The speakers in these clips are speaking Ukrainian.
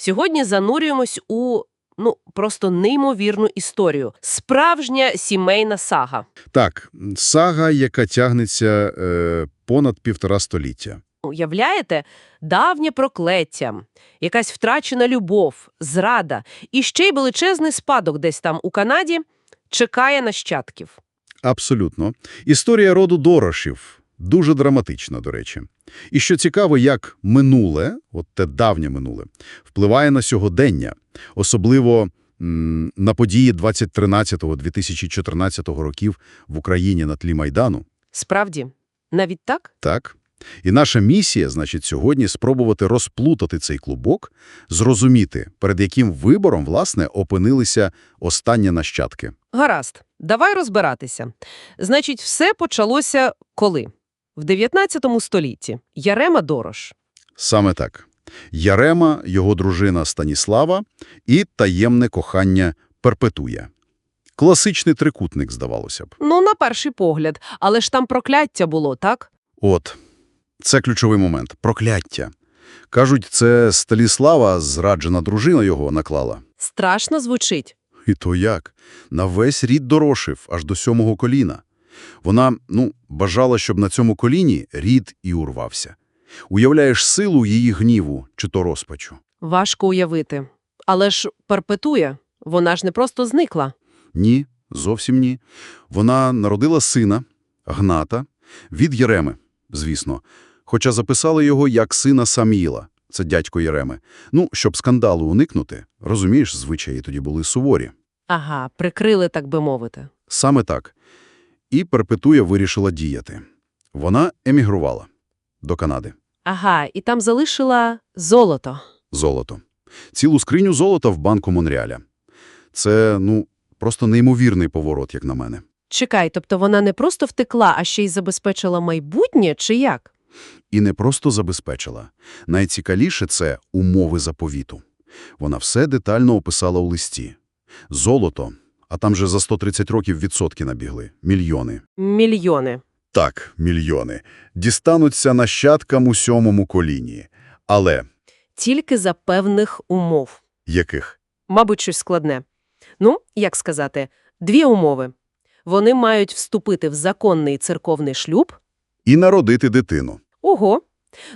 Сьогодні занурюємось у ну просто неймовірну історію. Справжня сімейна сага. Так, сага, яка тягнеться е, понад півтора століття. Уявляєте, давнє прокляття, якась втрачена любов, зрада і ще й величезний спадок десь там у Канаді чекає нащадків. Абсолютно. Історія роду Дорошів. Дуже драматична, до речі. І що цікаво, як минуле, от те давнє минуле, впливає на сьогодення, особливо м, на події 2013-2014 років в Україні на тлі Майдану. Справді, навіть так? Так. І наша місія, значить, сьогодні спробувати розплутати цей клубок, зрозуміти, перед яким вибором, власне, опинилися останні нащадки. Гаразд, давай розбиратися. Значить, все почалося коли? В 19 столітті. Ярема Дорош. Саме так. Ярема, його дружина Станіслава і таємне кохання Перпетуя. Класичний трикутник, здавалося б. Ну, на перший погляд. Але ж там прокляття було, так? От, це ключовий момент. Прокляття. Кажуть, це Станіслава, зраджена дружина його, наклала. Страшно звучить. І то як? На весь рід дорошив, аж до сьомого коліна. Вона, ну, бажала, щоб на цьому коліні рід і урвався. Уявляєш силу її гніву чи то розпачу? Важко уявити. Але ж перпетує. Вона ж не просто зникла. Ні, зовсім ні. Вона народила сина, Гната, від Єреми, звісно, хоча записали його як сина Саміїла, це дядько Єреми. Ну, щоб скандалу уникнути, розумієш, звичаї тоді були суворі. Ага, прикрили, так би мовити. Саме так. І Перпетуя вирішила діяти. Вона емігрувала до Канади. Ага, і там залишила золото. Золото. Цілу скриню золота в банку Монреаля. Це, ну, просто неймовірний поворот, як на мене. Чекай, тобто вона не просто втекла, а ще й забезпечила майбутнє, чи як? І не просто забезпечила. Найцікавіше – це умови заповіту. Вона все детально описала у листі. Золото, а там же за 130 років відсотки набігли. Мільйони. Мільйони. Так, мільйони. Дістануться нащадкам у сьомому коліні. Але Тільки за певних умов. яких? Мабуть, щось складне. Ну, як сказати, дві умови. Вони мають вступити в законний церковний шлюб. І народити дитину. Ого!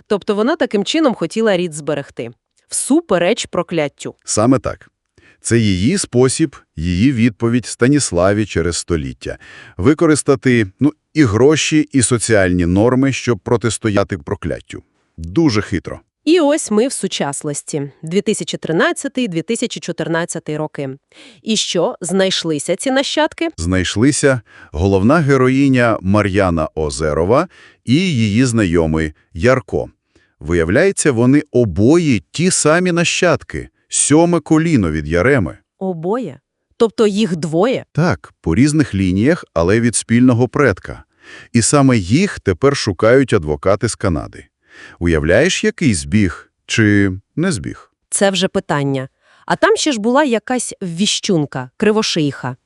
Тобто вона таким чином хотіла рід зберегти. Всупереч прокляттю. Саме так. Це її спосіб, її відповідь Станіславі через століття. Використати, ну, і гроші, і соціальні норми, щоб протистояти прокляттю. Дуже хитро. І ось ми в сучасності. 2013-2014 роки. І що, знайшлися ці нащадки? Знайшлися головна героїня Мар'яна Озерова і її знайомий Ярко. Виявляється, вони обоє ті самі нащадки, сьоме коліно від Яреми. Обоє. Тобто їх двоє? Так, по різних лініях, але від спільного предка. І саме їх тепер шукають адвокати з Канади. Уявляєш, який збіг чи не збіг? Це вже питання. А там ще ж була якась віщунка, кривошийха.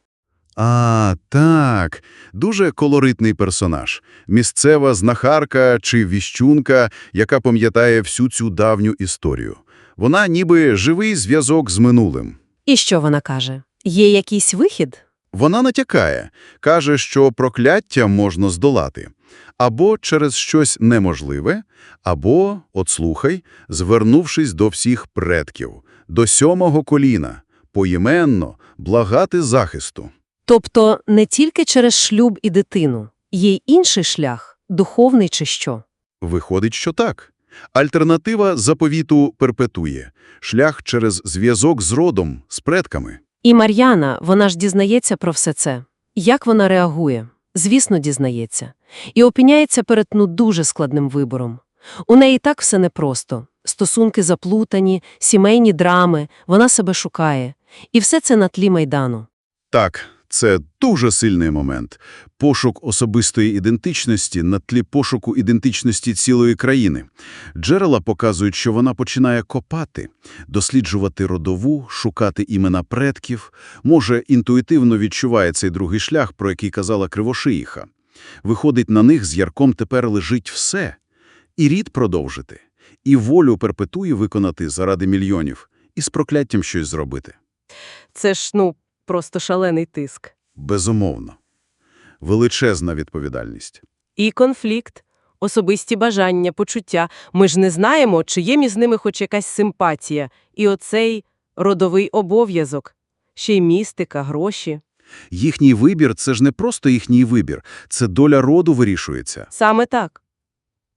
А, так, дуже колоритний персонаж. Місцева знахарка чи віщунка, яка пам'ятає всю цю давню історію. Вона ніби живий зв'язок з минулим. І що вона каже? Є якийсь вихід? Вона натякає, каже, що прокляття можна здолати. Або через щось неможливе, або, от слухай, звернувшись до всіх предків, до сьомого коліна, поіменно, благати захисту. Тобто не тільки через шлюб і дитину. Є й інший шлях, духовний чи що. Виходить, що так. Альтернатива заповіту перпетує. Шлях через зв'язок з родом, з предками. І Мар'яна, вона ж дізнається про все це. Як вона реагує? Звісно, дізнається. І опиняється перед ну дуже складним вибором. У неї так все непросто. Стосунки заплутані, сімейні драми, вона себе шукає. І все це на тлі Майдану. Так, це дуже сильний момент. Пошук особистої ідентичності на тлі пошуку ідентичності цілої країни. Джерела показують, що вона починає копати, досліджувати родову, шукати імена предків. Може, інтуїтивно відчуває цей другий шлях, про який казала Кривошиїха. Виходить, на них з Ярком тепер лежить все. І рід продовжити, і волю перпетує виконати заради мільйонів, і з прокляттям щось зробити. Це ж, ну, просто шалений тиск. Безумовно. Величезна відповідальність. І конфлікт, особисті бажання, почуття. Ми ж не знаємо, чи є між ними хоч якась симпатія. І оцей родовий обов'язок. Ще й містика, гроші. Їхній вибір – це ж не просто їхній вибір, це доля роду вирішується. Саме так.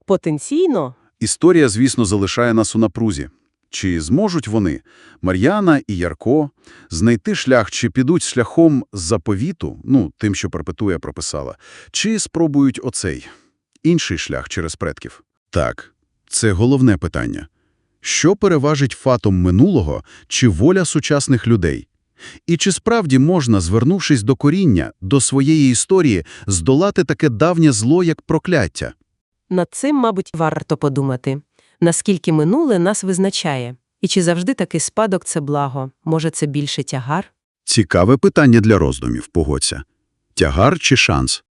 Потенційно Історія, звісно, залишає нас у напрузі. Чи зможуть вони, Мар'яна і Ярко, знайти шлях, чи підуть шляхом заповіту, ну, тим, що перпетуя прописала, чи спробують оцей, інший шлях через предків? Так, це головне питання. Що переважить фатом минулого чи воля сучасних людей? І чи справді можна, звернувшись до коріння, до своєї історії, здолати таке давнє зло, як прокляття? над цим, мабуть, варто подумати. Наскільки минуле нас визначає? І чи завжди такий спадок – це благо? Може, це більше тягар? Цікаве питання для роздумів, погодься. Тягар чи шанс?